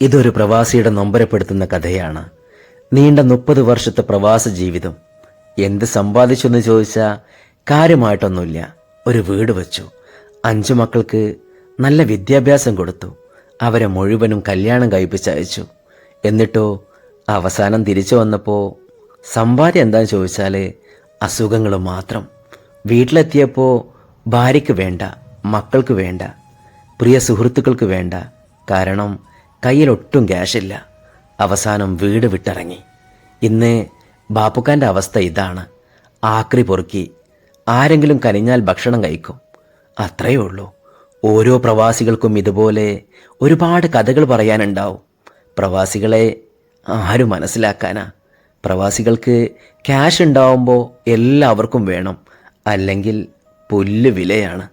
ഇതൊരു പ്രവാസിയുടെ നൊമ്പരപ്പെടുത്തുന്ന കഥയാണ്. നീണ്ട മുപ്പത് വർഷത്തെ പ്രവാസ ജീവിതം. എന്ത് സമ്പാദിച്ചെന്ന് ചോദിച്ചാൽ കാര്യമായിട്ടൊന്നുമില്ല. ഒരു വീട് വെച്ചു. അഞ്ചു മക്കൾക്ക് നല്ല വിദ്യാഭ്യാസം കൊടുത്തു. അവരെ മുഴുവനും കല്യാണം കഴിപ്പിച്ചയച്ചു എന്നിട്ടോ അവസാനം തിരിച്ചു വന്നപ്പോൾ സമ്പാദ്യം എന്താന്ന് ചോദിച്ചാൽ അസുഖങ്ങൾ മാത്രം. വീട്ടിലെത്തിയപ്പോൾ ഭാര്യയ്ക്ക് വേണ്ട മക്കൾക്ക് വേണ്ട പ്രിയ സുഹൃത്തുക്കൾക്ക് വേണ്ട. കാരണം കയ്യിൽ ഒട്ടും ക്യാഷില്ല. അവസാനം വീട് വിട്ടിറങ്ങി. ഇന്ന് ബാപ്പുക്കാന്റെ അവസ്ഥ ഇതാണ്. ആക്രി പൊറുക്കി ആരെങ്കിലും കനിഞ്ഞാൽ ഭക്ഷണം കഴിക്കും. അത്രയേ ഉള്ളൂ. ഓരോ പ്രവാസികൾക്കും ഇതുപോലെ ഒരുപാട് കഥകൾ പറയാനുണ്ടാവും. പ്രവാസികളെ ആരും മനസ്സിലാക്കാനാ. പ്രവാസികൾക്ക് ക്യാഷ് ഉണ്ടാവുമ്പോൾ എല്ലാവർക്കും വേണം. അല്ലെങ്കിൽ പുല്ല് വിലയാണ്.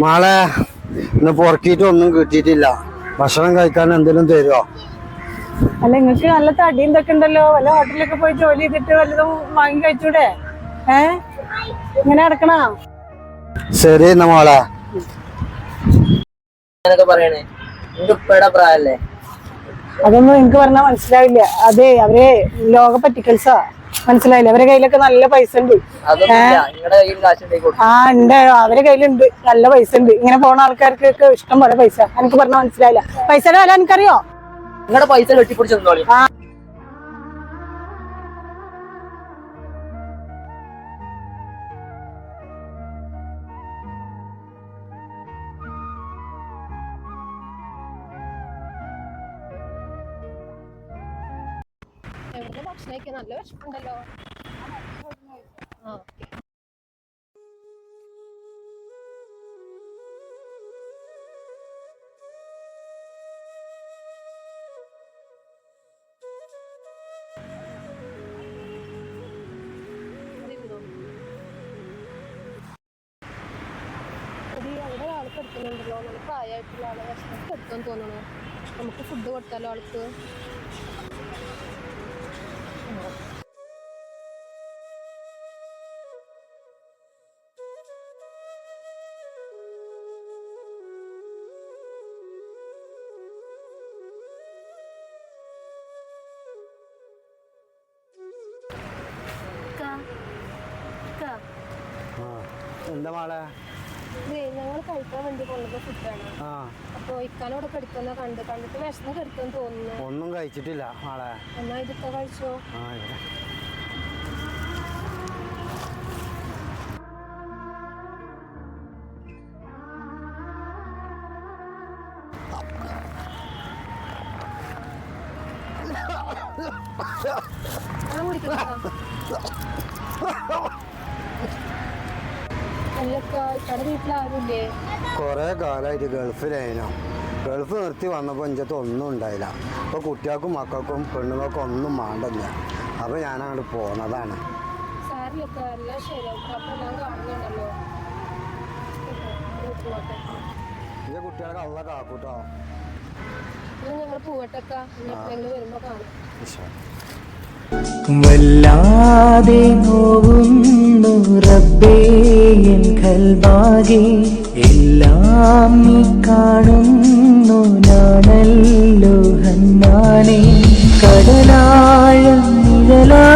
മാളെ ഇന്ന് പൊറക്കിട്ട് ഒന്നും കിട്ടിയിട്ടില്ല. ഭക്ഷണം കഴിക്കാൻ എന്തെങ്കിലും തരുമോ അല്ല നിങ്ങക്ക് നല്ല തടിയും ഇതൊക്കെ ഉണ്ടല്ലോ. വല്ല ഹോട്ടലിലൊക്കെ പോയി ജോലി ചെയ്തിട്ട് വല്ലതും വാങ്ങി കഴിച്ചൂടെ? ഏ? ഇങ്ങനെ നടക്കണ? ശരി എന്നാ മോളെ. ഞാനൊക്കെ പറയണേ എന്റെ ഉപ്പയുടെ പ്രായല്ലേ? അതൊന്നും എനിക്ക് പറഞ്ഞാൽ മനസ്സിലാവില്ല. അതെ അവരെ ലോക പറ്റിക്കൽസാ മനസ്സിലായില്ല? അവരെ കയ്യിലൊക്കെ നല്ല പൈസ ഉണ്ട്. ആ ഉണ്ട്. അവരെ കയ്യിലുണ്ട്. നല്ല പൈസ ഉണ്ട്. ഇങ്ങനെ പോണ ആൾക്കാർക്കൊക്കെ ഇഷ്ടം പോലെ പൈസ. എനിക്ക് പറഞ്ഞാൽ മനസ്സിലായില്ല. പൈസയുടെ വില എനിക്കറിയോ? നിങ്ങളുടെ പൈസ കെട്ടിപ്പിടിച്ച് നിന്നോളി ഭക്ഷണമൊക്കെ നല്ല വിഷമുണ്ടല്ലോ ഓക്കെ കിടക്കുന്നുണ്ടല്ലോ നല്ല പ്രായമായിട്ടുള്ള ആളെ ഭക്ഷണം എടുക്കാൻ തോന്നണോ നമുക്ക് ഫുഡ് കൊടുത്താലോ ആൾക്ക്? എന്താ മാളെ? ഞങ്ങൾ കഴിക്കാൻ വേണ്ടി കൊണ്ടുവന്ന ഫുഡാണ് ആ. അപ്പൊ ഇക്കാനോടെ കെടുക്കുന്ന കണ്ട്. കണ്ടിട്ട് കെടുക്കാൻ തോന്നുന്നു. ഒന്നും കഴിച്ചിട്ടില്ല മാളെ. എന്നാ കഴിച്ചോ? ആ. കുറേ കാലമായിട്ട് ഗൾഫിലായിരുന്നു. ഗൾഫ് നിർത്തി വന്നപ്പോൾ ഇഞ്ചത്ത് ഒന്നും ഉണ്ടായില്ല. അപ്പോൾ കുട്ടികൾക്കും മക്കൾക്കും പെണ്ണുങ്ങൾക്കും ഒന്നും വേണ്ടില്ല അപ്പോൾ അപ്പൊ ഞാൻ അങ്ങോട്ട് പോന്നതാണ് ഈ കുട്ടികൾക്ക് അള്ള കാക്കൂട്ടോ. വല്ലാതെ ഞങ്ങൾ ചെയ്യുന്നു റബ്ബേ എൻ കൽബാകെ എല്ലാം നീ കാണുന്നു നാണല്ലോ ഹന്നാനെ. കടലാഴ നിഴലാ